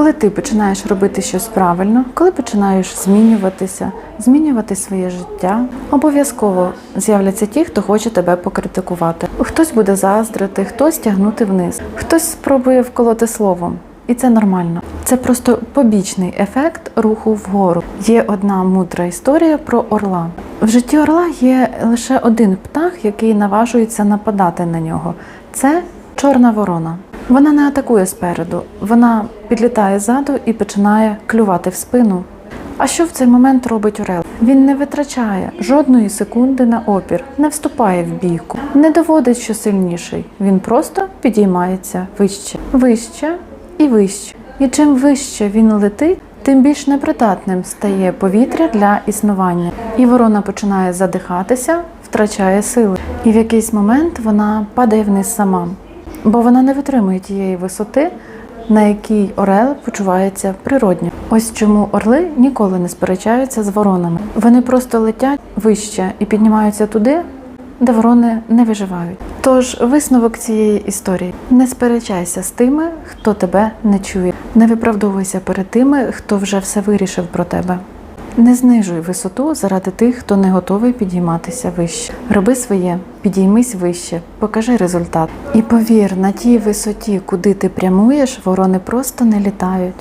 коли ти починаєш робити щось правильно, коли починаєш змінюватися, змінювати своє життя, обов'язково з'являться ті, хто хоче тебе покритикувати. Хтось буде заздрити, хтось тягнути вниз, хтось спробує вколоти словом. І це нормально. Це просто побічний ефект руху вгору. Є одна мудра історія про орла. В житті орла є лише один птах, який наважується нападати на нього. Це чорна ворона. Вона не атакує спереду, вона підлітає ззаду і починає клювати в спину. А що в цей момент робить Орел? Він не витрачає жодної секунди на опір, не вступає в бійку, не доводить, що сильніший. Він просто підіймається вище, вище і вище. І чим вище він летить, тим більш непридатним стає повітря для існування. І ворона починає задихатися, втрачає сили. І в якийсь момент вона падає вниз сама, бо вона не витримує тієї висоти, на якій орел почувається природньо. Ось чому орли ніколи не сперечаються з воронами. Вони просто летять вище і піднімаються туди, де ворони не виживають. Тож висновок цієї історії: не сперечайся з тими, хто тебе не чує, не виправдовуйся перед тими, хто вже все вирішив про тебе. Не знижуй висоту заради тих, хто не готовий підійматися вище. Роби своє, підіймись вище, покажи результат. І повір, на тій висоті, куди ти прямуєш, ворони просто не літають.